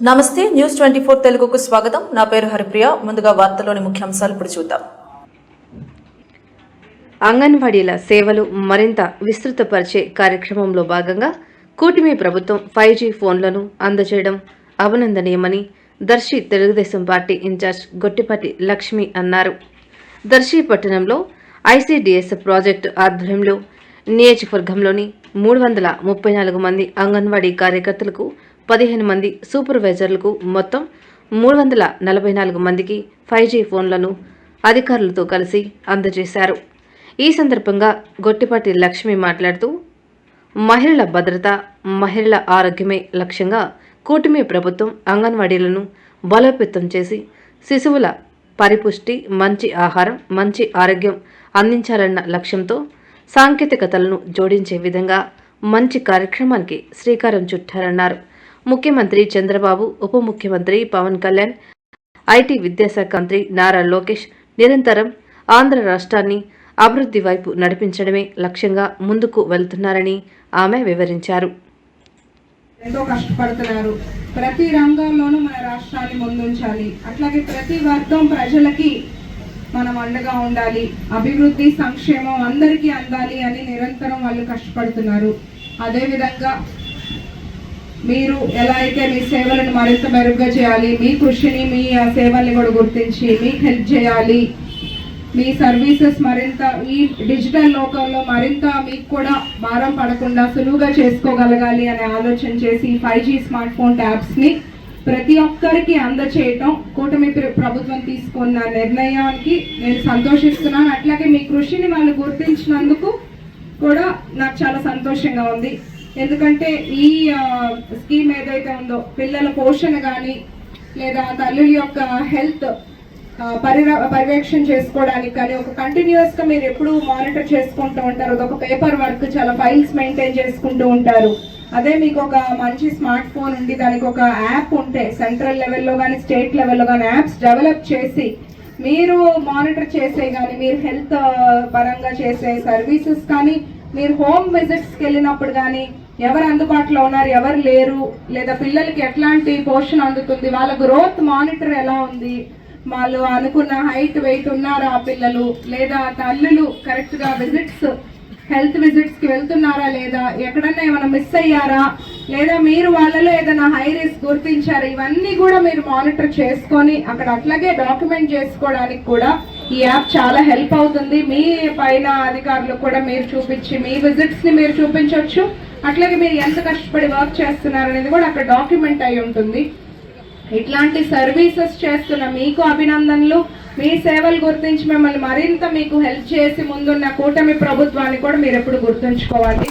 నమస్తే news twenty four తెలుగుకు స్వాగతం. నా పేరు హరిప్రియ. ముందుగా వార్తలోని ముఖ్యాంశాలు ఇప్పుడు చూద్దాం. అంగన్వాడీల సేవలు మరింత విస్తృతపరిచే కార్యక్రమంలో భాగంగా కూటమి ప్రభుత్వం ఫైవ్ జీ ఫోన్లను అందజేయడం అభినందనీయమని Darsi Telugu Desam party in charge Gottipati Lakshmi అన్నారు. దర్శి పట్టణంలో ఐసీడీఎస్ ప్రాజెక్టు ఆధ్వర్యంలో నియోజకవర్గంలోని మూడు వందల ముప్పై నాలుగు మంది అంగన్వాడీ కార్యకర్తలకు పదిహేను మంది సూపర్వైజర్లకు మొత్తం మూడు వందల నలభై నాలుగు మందికి ఫైవ్ జీ ఫోన్లను అధికారులతో కలిసి అందజేశారు. ఈ సందర్భంగా గొట్టిపాటి లక్ష్మి మాట్లాడుతూ మహిళల భద్రత మహిళల ఆరోగ్యమే లక్ష్యంగా కూటమి ప్రభుత్వం అంగన్వాడీలను బలోపేతం చేసి శిశువుల పరిపుష్టి మంచి ఆహారం మంచి ఆరోగ్యం అందించాలన్న లక్ష్యంతో సాంకేతికతలను జోడించే విధంగా మంచి కార్యక్రమానికి శ్రీకారం చుట్టారన్నారు. ముఖ్యమంత్రి చంద్రబాబు ఉప ముఖ్యమంత్రి పవన్ కళ్యాణ్ ఐటీ విద్యాశాఖ మంత్రి నారా లోకేష్ నిరంతరం ఆంధ్ర రాష్ట్రాన్ని అభివృద్ధి వైపు నడిపించడమే లక్ష్యంగా ముందుకు వెళ్తున్నారని ఆమె వివరించారు. ఎంతో కష్టపడుతున్నారు. ప్రతి రంగంలోనూ మన రాష్ట్రాన్ని ముందుంచాలి. అట్లాగే ప్రతి వర్గం ప్రజలకి మనం అండగా ఉండాలి. అభివృద్ధి సంక్షేమం అందరికీ అందాలి అని నిరంతరం వాళ్ళు కష్టపడుతున్నారు. అదేవిధంగా మీరు ఎలా అయితే మీ సేవలను మరింత మెరుగ్గా చేయాలి మీ కృషిని మీ ఆ సేవల్ని కూడా గుర్తించి మీకు హెల్ప్ చేయాలి మీ సర్వీసెస్ మరింత ఈ డిజిటల్ లోకంలో మరింత మీకు కూడా భారం పడకుండా సులువుగా చేసుకోగలగాలి అనే ఆలోచన చేసి ఫైవ్ జీ స్మార్ట్ ఫోన్ ట్యాబ్స్ని ప్రతి ఒక్కరికి అందచేయటం కూటమి ప్రభుత్వం తీసుకున్న నిర్ణయానికి నేను సంతోషిస్తున్నాను. అట్లాగే మీ కృషిని వాళ్ళు గుర్తించినందుకు కూడా నాకు చాలా సంతోషంగా ఉంది. ఎందుకంటే ఈ స్కీమ్ ఏదైతే ఉందో పిల్లల పోషణ కానీ లేదా తల్లుల యొక్క హెల్త్ పరిర పర్యవేక్షణ చేసుకోవడానికి కానీ ఒక కంటిన్యూస్గా మీరు ఎప్పుడు మానిటర్ చేసుకుంటూ ఉంటారు. అదొక పేపర్ వర్క్ చాలా ఫైల్స్ మెయింటైన్ చేసుకుంటూ ఉంటారు. అదే మీకు ఒక మంచి స్మార్ట్ ఫోన్ ఉండి దానికి ఒక యాప్ ఉంటే సెంట్రల్ లెవెల్లో కానీ స్టేట్ లెవెల్లో కానీ యాప్స్ డెవలప్ చేసి మీరు మానిటర్ చేసే కానీ మీరు హెల్త్ పరంగా చేసే సర్వీసెస్ కానీ మీరు హోమ్ విజిట్స్కి వెళ్ళినప్పుడు కానీ ఎవరు అందుబాటులో ఉన్నారు ఎవరు లేరు లేదా పిల్లలకి ఎట్లాంటి పోషణ అందుతుంది వాళ్ళ గ్రోత్ మానిటర్ ఎలా ఉంది వాళ్ళు అనుకున్న హైట్ వెయిట్ ఉన్నారా ఆ పిల్లలు లేదా తల్లులు కరెక్ట్గా విజిట్స్ హెల్త్ విజిట్స్కి వెళ్తున్నారా లేదా ఎక్కడన్నా ఏమైనా మిస్ అయ్యారా లేదా మీరు వాళ్ళలో ఏదైనా హై రిస్క్ గుర్తించారా ఇవన్నీ కూడా మీరు మానిటర్ చేసుకొని అక్కడ అట్లాగే డాక్యుమెంట్ చేసుకోవడానికి కూడా ఈ యాప్ చాలా హెల్ప్ అవుతుంది. మీ పైన అధికారులకు కూడా మీరు చూపించి మీ విజిట్స్ని మీరు చూపించవచ్చు అట్లాగే మీరు ఎంత కష్టపడి వర్క్ చేస్తున్నారు అనేది కూడా అక్కడ డాక్యుమెంట్ అయి ఉంటుంది. ఇట్లాంటి సర్వీసెస్ చేస్తున్న మీకు అభినందనలు. మీ సేవలు గుర్తించి మిమ్మల్ని మరింత మీకు హెల్ప్ చేసి ముందున్న కూటమి ప్రభుత్వాన్ని కూడా మీరు ఎప్పుడు గుర్తుంచుకోవాలి.